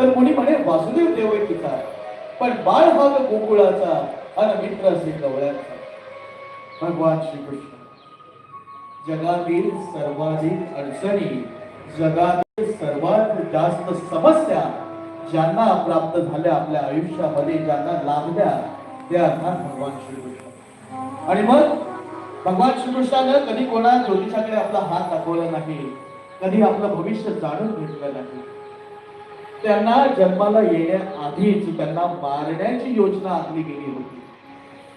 तर कोणी म्हणे वासुदेव देवकीचा पण बाळ हा गोकुळाचा आणि मित्र असे गवळ्याचा. भगवान श्रीकृष्ण जगातील सर्वाधिक अडचणी जगातील सर्वात जास्त समस्या ज्यांना प्राप्त झाल्या आपल्या आयुष्यामध्ये ज्यांना लाभल्या ते अर्थात भगवान श्रीकृष्ण. आणि मग भगवान श्रीकृष्णानं कधी कोणा ज्योतिषाकडे आपला हात दाखवला नाही कधी आपलं भविष्य जाणून घेतलं नाही. त्यांना जन्माला येण्याआधीच त्यांना मारण्याची योजना आखली गेली होती.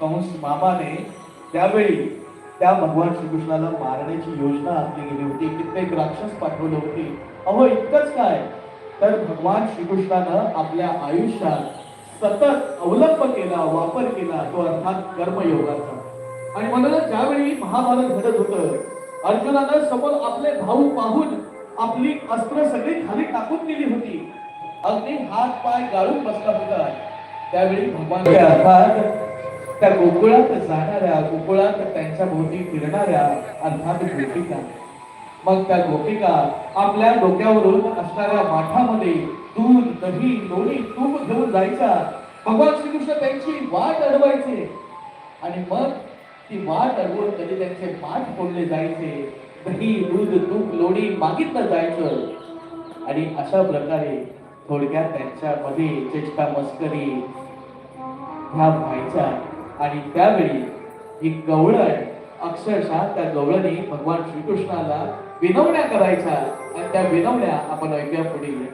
कंस मामाने त्यावेळी त्या भगवान श्रीकृष्णाला मारण्याची योजना आखली गेली होती. कित्येक राक्षस पाठवले होते. अहो इतकंच काय? तर भगवान श्रीकृष्णानं आपल्या आयुष्यात सतत अवलंब केला वापर केला तो अर्थात कर्मयोगाचा. आणि म्हणूनच ज्यावेळी महाभारत घडत होतं अर्जुनानं समोर आपले भाऊ पाहून आपली अस्त्र सगळी खाली टाकून दिली होती. अगदी हात पाय गाळून बसला होता. त्यावेळी भगवान अर्थात त्या गोकुळात जाणाऱ्या गोकुळात त्यांच्या भोवती फिरणाऱ्या अर्थात गोपिका. मग त्या गोपिका आपल्या डोक्यावरून असणाऱ्या माठामध्ये दूध दही लोणी तूप घेऊन जायच्या. भगवान श्रीकृष्ण त्यांची वाट अडवायचे. आणि मग ती वाट अडवून कधी त्यांचे माठ फोडले जायचे. दही दूध तूप लोणी मागितलं जायचं. आणि अशा प्रकारे थोडक्यात त्यांच्यामध्ये चेष्टा मस्करी ह्या व्हायच्या आणि त्यावेळी ही गवळण अक्षरशः त्या गवळणी भगवान श्रीकृष्णाला विनवण्या करायच्या आणि त्या विनवण्या आपण ऐकूया पुढील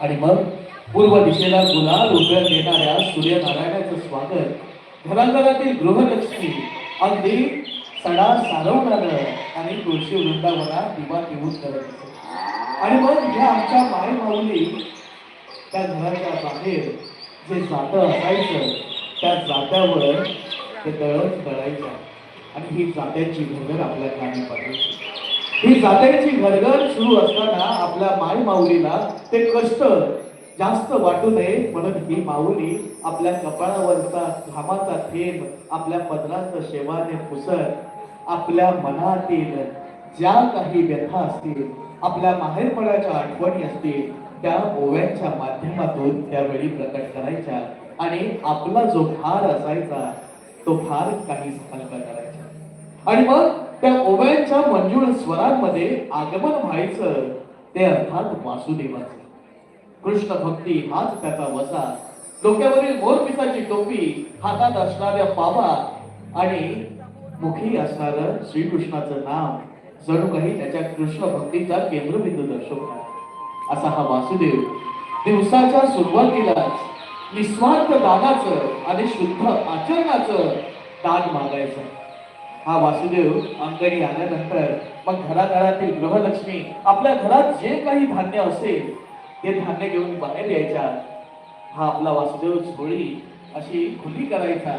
आणि मग पूर्व दिशेला गुलाल उभ्या देणाऱ्या सूर्यनारायणाचं स्वागत घराघरातील गृहलक्ष्मी अगदी सडा सारवणार आणि तुळशी वृंदावनात दिवा घेऊन करत असे. आणि मग ह्या आमच्या माय माऊली त्या घराच्या बाहेर जे जातं असायचं त्या जात्यावर ते दळण दळायचं आणि ही जात्याची घरघर आपल्या कानी पाहिजे ही जात्याची घरघर सुरू असताना आपल्या माय माऊलीला ते कष्ट जास्त वाटू नये म्हणून ही माऊली आपल्या कपाळावरचा घामाचा थेंब आपल्या पदराचं शेवाने पुसत आपल्या मनातील ज्या काही व्यथा असतील आपल्या माहेरपणाच्या आठवणी असतील त्या ओव्यांच्या माध्यमातून त्यावेळी प्रकट करायच्या. आणि आपला जो भार असायचा तो भार काही हलका करायचा आणि मग त्या ओव्यांच्या मंजूळ स्वरांमध्ये आगमन व्हायचं ते अर्थात वासुदेवाचं. कृष्ण भक्ती हाच त्याचा वसा. डोक्यावरील मोरपिसाची टोपी हातात असणाऱ्या पावा आणि मुखी असणारं श्रीकृष्णाचं नाव जणू काही त्याच्या कृष्ण भक्तीचा केंद्रबिंदू दर्शवतो असा हा वासुदेव दिवसाच्या सुरुवातीलाच निस्वार्थ दानाचं आणि शुद्ध आचरणाचं दान मागायचं. हा वासुदेव अंगणी आल्यानंतर मग घराघरातील गृहलक्ष्मी आपल्या घरात जे काही धान्य असेल ते धान्य घेऊन बाहेर यायच्या. हा आपला वासुदेव झोळी अशी खुली करायचा.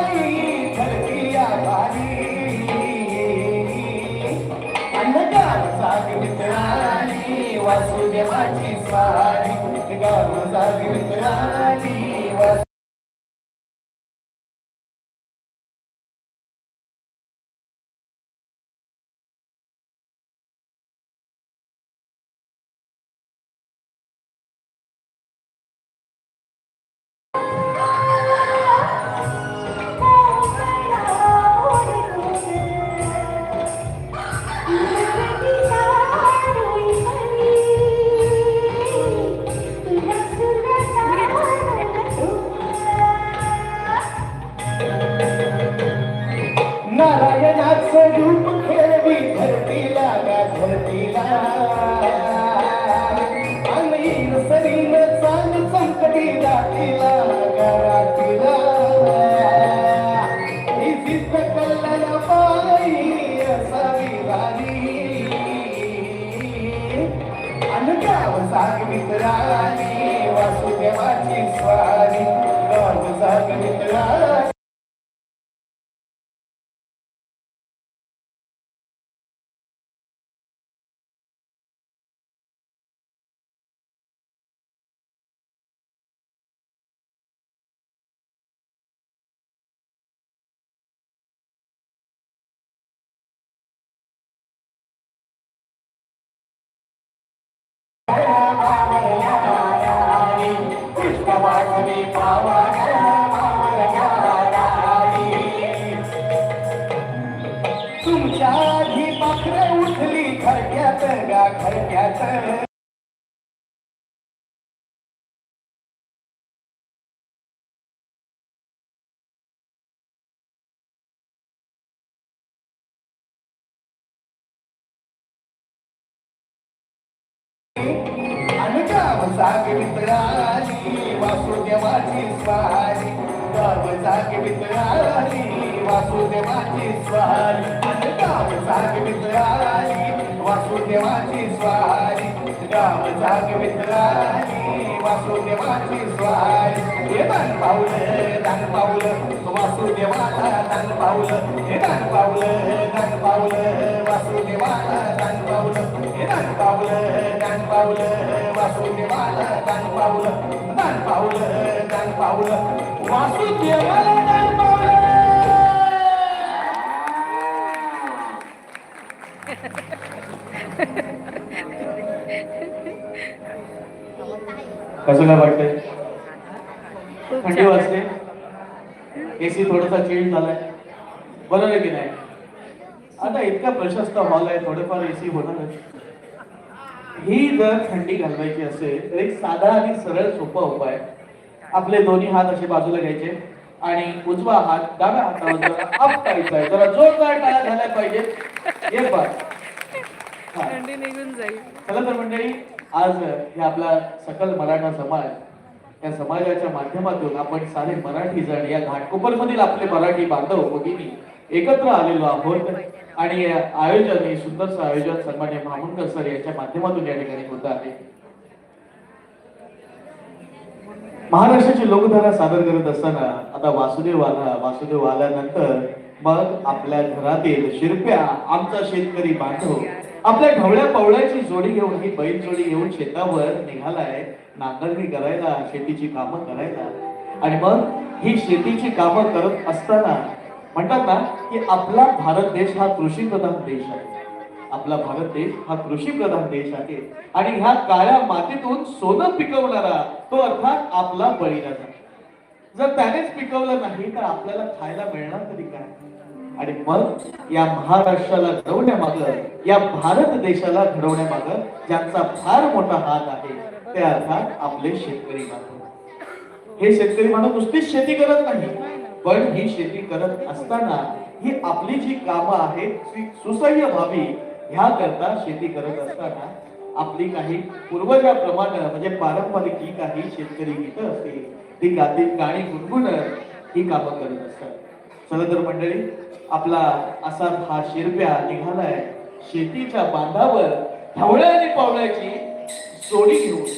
वासुदेवाची स्वारी गावचा मित्राली वासु तुमच्या आधी पाखरं उठली खरक्यात गा खरक्यात वासुदेवाची स्वारी गाव वासुदेवाची स्वारी आणि गाव वासुदेवाची स्वारी गाव जागे मित्राली वासुदेवाची स्वारी हे दान पावलं दान पावलं वासुदेवाला दान पावलं. हे दान पावलं दान पावलं वासुदेवाला दान पावलं हे दान पावलं दान पावलं वासुदेवाला दान पावलं दान पावलं दान पावलं वासुदेवाला दान कसं काय वाटतंय थंडी वाजते. एसी थोडासा चेंज झालाय. बरोबर की नाही? आता इतका प्रशस्त हॉल आहे थोडेफार एसी होणारच. ही जर थंडी घालवायची असेल तर एक साधा आणि सरळ सोपा उपाय. आपले दोन्ही हात असे बाजूला घ्यायचे आणि उजवा हात डाव्या हातावर जरा अप करायचा आहे. जरा जोरदार टाळ्या झाल्या पाहिजेत एक बार. थंडी निघून जाईल. चला तर मंडळी आज हे आपला सकल मराठा समाज या समाजाच्या माध्यमातून आपण सारे मराठी जण या घाटकोपर मधील आपले मराठी बांधव भगिनी एकत्र आलेलो आहोत. आणि आयोजन हे सुंदरचं आयोजन सन्मान्य महामुंकर सर यांच्या माध्यमातून या ठिकाणी होत आहे. महाराष्ट्राची लोकधारा सादर करत असताना आता वासुदेव आला वासुदेव आल्यानंतर मग आपल्या घरातील शिरप्या आमचा शेतकरी बांधव आपल्या ढवळ्या पवळ्याची जोडी घेऊन ही बैल जोडी घेऊन शेतावर निघालाय. नांगरणी करायला शेतीची कामं करायला. आणि मग ही शेतीची कामं करत असताना म्हणतात ना की आपला भारत देश हा कृषी प्रधान देश आहे. आपला भारत देश हा कृषी प्रधान देश आहे. आणि ह्या काळ्या मातीतून सोनं पिकवणारा तो अर्थात आपला बळीराजा. जर त्यानेच पिकवलं नाही तर आपल्याला खायला मिळणार तरी काय? आणि मग या महाराष्ट्राला घडवण्यामागं या भारत देशाला घडवण्यामागं ज्यांचा फार मोठा हात आहे ते अर्थात आपले शेतकरी बांधव. हे शेतकरी माणूस नुसतीच शेती करत नाही पण ही शेती करत असताना ही आपली जी कामं आहेत ती सुसह्य व्हावी ह्या करता शेती करत असताना आपली काही पूर्वजाप्रमाणे म्हणजे पारंपरिक ही काही शेतकरी गीतं असतील ती गातील गाणी गुणगुणत ही कामं करत असतात. चला तर मंडळी आपला असा हा शिरप्या निघालाय. शेतीच्या बांधावर ढवळ्या आणि पावल्याची जोडी घेऊन.